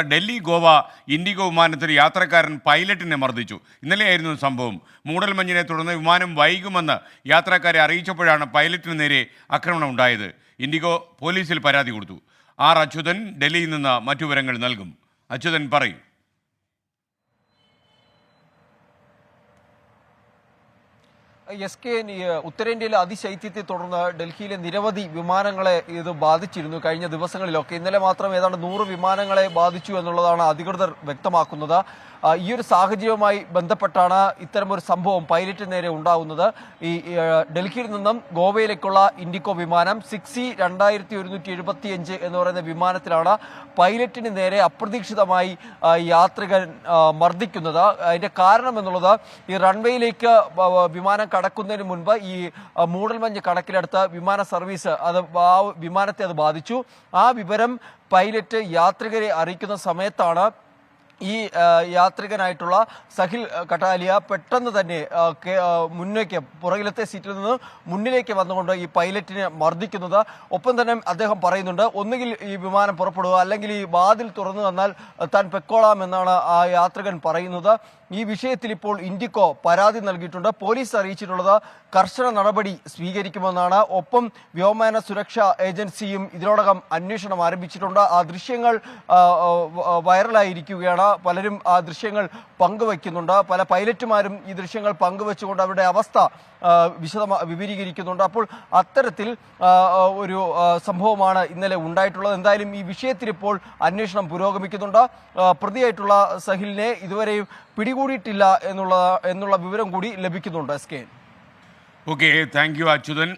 Delhi Goa IndiGo വിമാനത്തിൽ യാത്രക്കാരൻ പൈലറ്റിനെ മർദ്ദിച്ചു. ഇന്നലെയായിരുന്നു സംഭവം. മൂടൽമഞ്ഞിനെ തുടർന്ന് വിമാനം വൈകുമെന്ന് യാത്രക്കാരെ അറിയിച്ചപ്പോഴാണ് പൈലറ്റിന് നേരെ ആക്രമണം ഉണ്ടായത്. ഇൻഡിഗോ പോലീസിൽ പരാതി കൊടുത്തു. ആർ അച്യുതൻ ഡൽഹിയിൽ നിന്ന് മറ്റു വിവരങ്ങൾ നൽകും. അച്യുതൻ പറയൂ. എസ് കെ ഉത്തരേന്ത്യയിലെ അതിശൈത്യത്തെ തുടർന്ന് ഡൽഹിയിലെ നിരവധി വിമാനങ്ങളെ ഇത് ബാധിച്ചിരുന്നു കഴിഞ്ഞ ദിവസങ്ങളിലൊക്കെ. ഇന്നലെ മാത്രം ഏതാണ്ട് നൂറ് വിമാനങ്ങളെ ബാധിച്ചു എന്നുള്ളതാണ് അധികൃതർ വ്യക്തമാക്കുന്നത്. ഈ ഒരു സാഹചര്യവുമായി ബന്ധപ്പെട്ടാണ് ഇത്തരമൊരു സംഭവം പൈലറ്റിന് നേരെ ഉണ്ടാകുന്നത് ഈ ഡൽഹിയിൽ നിന്നും ഗോവയിലേക്കുള്ള ഇൻഡിക്കോ വിമാനം സിക്സി രണ്ടായിരത്തി ഒരുന്നൂറ്റി എഴുപത്തിയഞ്ച് എന്ന് പറയുന്ന വിമാനത്തിലാണ് പൈലറ്റിന് നേരെ അപ്രതീക്ഷിതമായി യാത്രികൻ മർദ്ദിക്കുന്നത്. അതിന്റെ കാരണം എന്നുള്ളത് ഈ റൺവേയിലേക്ക് വിമാനം കടക്കുന്നതിന് മുൻപ് ഈ മൂടൽമഞ്ഞ് കണക്കിലെടുത്ത് വിമാന സർവീസ് അത് ആ വിമാനത്തെ അത് ബാധിച്ചു. ആ വിവരം പൈലറ്റ് യാത്രികരെ അറിയിക്കുന്ന സമയത്താണ് ഈ യാത്രികനായിട്ടുള്ള സഹിൽ കട്ടാലിയ പെട്ടെന്ന് തന്നെ മുന്നേക്ക് പുറകിലത്തെ സീറ്റിൽ നിന്ന് മുന്നിലേക്ക് വന്നുകൊണ്ട് ഈ പൈലറ്റിനെ മർദ്ദിക്കുന്നത്. ഒപ്പം തന്നെ അദ്ദേഹം പറയുന്നുണ്ട് ഒന്നുകിൽ ഈ വിമാനം പുറപ്പെടുക അല്ലെങ്കിൽ ഈ വാതിൽ തുറന്നു തന്നാൽ താൻ പെക്കോളാം എന്നാണ് ആ യാത്രികൻ പറയുന്നത്. ഈ വിഷയത്തിൽ ഇപ്പോൾ ഇൻഡിക്കോ പരാതി നൽകിയിട്ടുണ്ട്. പോലീസ് അറിയിച്ചിട്ടുള്ളത് കർശന നടപടി സ്വീകരിക്കുമെന്നാണ്. ഒപ്പം വ്യോമയാന സുരക്ഷാ ഏജൻസിയും ഇതിനോടകം അന്വേഷണം ആരംഭിച്ചിട്ടുണ്ട്. ആ ദൃശ്യങ്ങൾ വൈറലായിരിക്കുകയാണ്. പലരും ആ ദൃശ്യങ്ങൾ പങ്കുവയ്ക്കുന്നുണ്ട്. പല പൈലറ്റുമാരും ഈ ദൃശ്യങ്ങൾ പങ്കുവെച്ചുകൊണ്ട് അവരുടെ അവസ്ഥ വിശദമാ വിപുലീകരിക്കുന്നുണ്ട്. അപ്പോൾ അത്തരത്തിൽ ഒരു സംഭവമാണ് ഇന്നലെ ഉണ്ടായിട്ടുള്ളത്. എന്തായാലും ഈ വിഷയത്തിൽ ഇപ്പോൾ അന്വേഷണം പുരോഗമിക്കുന്നുണ്ട്. പ്രതിയായിട്ടുള്ള സഹിലിനെ ഇതുവരെയും പിടികൂടിയിട്ടില്ല എന്നുള്ള എന്നുള്ള വിവരം കൂടി ലഭിക്കുന്നുണ്ട്. S K. Okay thank you Achyuthan.